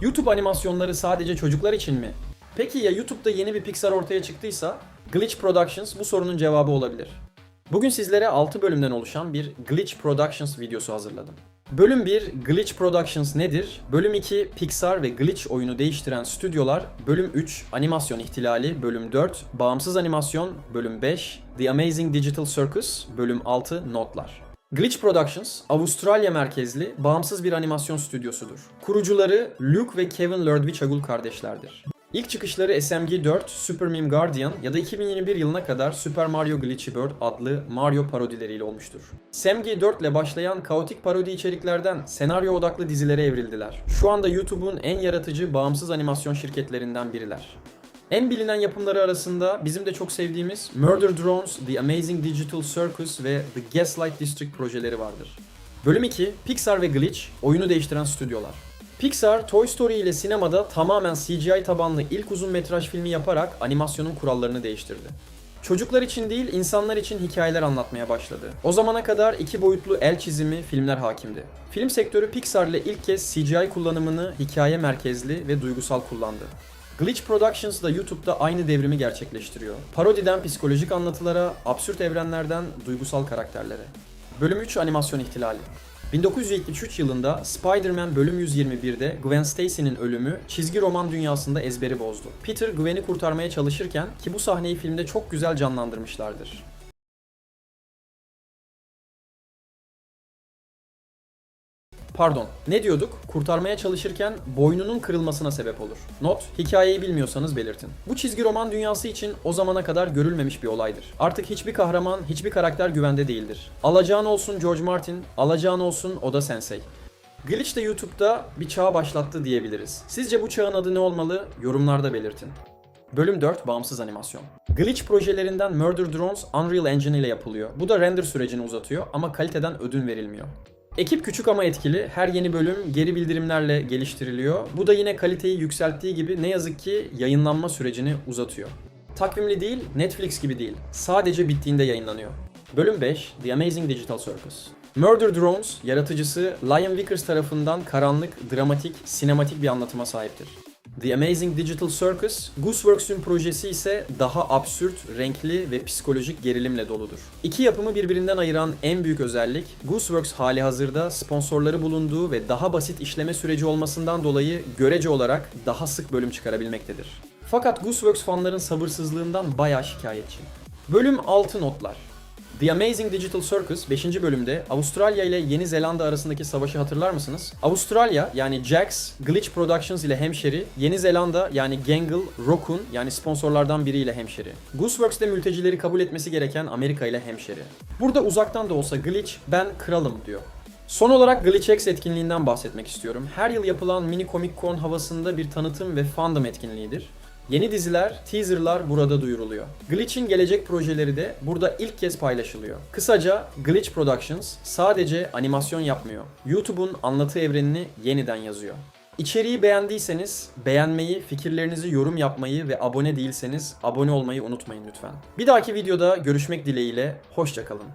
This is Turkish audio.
YouTube animasyonları sadece çocuklar için mi? Peki ya YouTube'da yeni bir Pixar ortaya çıktıysa? Glitch Productions bu sorunun cevabı olabilir. Bugün sizlere 6 bölümden oluşan bir Glitch Productions videosu hazırladım. Bölüm 1 Glitch Productions nedir? Bölüm 2 Pixar ve Glitch oyunu değiştiren stüdyolar. Bölüm 3 Animasyon ihtilali. Bölüm 4 Bağımsız animasyon. Bölüm 5 The Amazing Digital Circus. Bölüm 6 Notlar. Glitch Productions, Avustralya merkezli bağımsız bir animasyon stüdyosudur. Kurucuları Luke ve Kevin Lerdwichagul kardeşlerdir. İlk çıkışları SMG4, Super Meme Guardian ya da 2021 yılına kadar Super Mario Glitchy Bird adlı Mario parodileriyle olmuştur. SMG4 ile başlayan kaotik parodi içeriklerden senaryo odaklı dizilere evrildiler. Şu anda YouTube'un en yaratıcı bağımsız animasyon şirketlerinden biriler. En bilinen yapımları arasında bizim de çok sevdiğimiz Murder Drones, The Amazing Digital Circus ve The Gaslight District projeleri vardır. Bölüm 2, Pixar ve Glitch, oyunu değiştiren stüdyolar. Pixar, Toy Story ile sinemada tamamen CGI tabanlı ilk uzun metraj filmi yaparak animasyonun kurallarını değiştirdi. Çocuklar için değil, insanlar için hikayeler anlatmaya başladı. O zamana kadar iki boyutlu el çizimi filmler hakimdi. Film sektörü Pixar ile ilk kez CGI kullanımını hikaye merkezli ve duygusal kullandı. Glitch Productions da YouTube'da aynı devrimi gerçekleştiriyor. Parodiden psikolojik anlatılara, absürt evrenlerden duygusal karakterlere. Bölüm 3 Animasyon ihtilali. 1973 yılında Spider-Man bölüm 121'de Gwen Stacy'nin ölümü çizgi roman dünyasında ezberi bozdu. Peter Gwen'i kurtarmaya çalışırken ki bu sahneyi filmde çok güzel canlandırmışlardır. Pardon, ne diyorduk? Kurtarmaya çalışırken boynunun kırılmasına sebep olur. Not, hikayeyi bilmiyorsanız belirtin. Bu çizgi roman dünyası için o zamana kadar görülmemiş bir olaydır. Artık hiçbir kahraman, hiçbir karakter güvende değildir. Alacağın olsun George Martin, alacağın olsun Oda Sensei. Glitch de YouTube'da bir çağ başlattı diyebiliriz. Sizce bu çağın adı ne olmalı? Yorumlarda belirtin. Bölüm 4 Bağımsız Animasyon. Glitch projelerinden Murder Drones Unreal Engine ile yapılıyor. Bu da render sürecini uzatıyor ama kaliteden ödün verilmiyor. Ekip küçük ama etkili. Her yeni bölüm geri bildirimlerle geliştiriliyor. Bu da yine kaliteyi yükselttiği gibi ne yazık ki yayınlanma sürecini uzatıyor. Takvimli değil, Netflix gibi değil. Sadece bittiğinde yayınlanıyor. Bölüm 5 The Amazing Digital Circus. Murder Drones, yaratıcısı Lion Vickers tarafından karanlık, dramatik, sinematik bir anlatıma sahiptir. The Amazing Digital Circus, Gooseworks'ün projesi ise daha absürt, renkli ve psikolojik gerilimle doludur. İki yapımı birbirinden ayıran en büyük özellik, Gooseworks hali hazırda sponsorları bulunduğu ve daha basit işleme süreci olmasından dolayı görece olarak daha sık bölüm çıkarabilmektedir. Fakat Gooseworks fanların sabırsızlığından bayağı şikayetçi. Bölüm 6 notlar. The Amazing Digital Circus 5. bölümde Avustralya ile Yeni Zelanda arasındaki savaşı hatırlar mısınız? Avustralya yani Jax, Glitch Productions ile hemşeri, Yeni Zelanda yani Gangle, Rokun yani sponsorlardan biriyle hemşeri. Gooseworks'te mültecileri kabul etmesi gereken Amerika ile hemşeri. Burada uzaktan da olsa Glitch ben kralım diyor. Son olarak GlitchX etkinliğinden bahsetmek istiyorum. Her yıl yapılan mini Comic Con havasında bir tanıtım ve fandom etkinliğidir. Yeni diziler, teaserlar burada duyuruluyor. Glitch'in gelecek projeleri de burada ilk kez paylaşılıyor. Kısaca Glitch Productions sadece animasyon yapmıyor. YouTube'un anlatı evrenini yeniden yazıyor. İçeriği beğendiyseniz beğenmeyi, fikirlerinizi yorum yapmayı ve abone değilseniz abone olmayı unutmayın lütfen. Bir dahaki videoda görüşmek dileğiyle, hoşçakalın.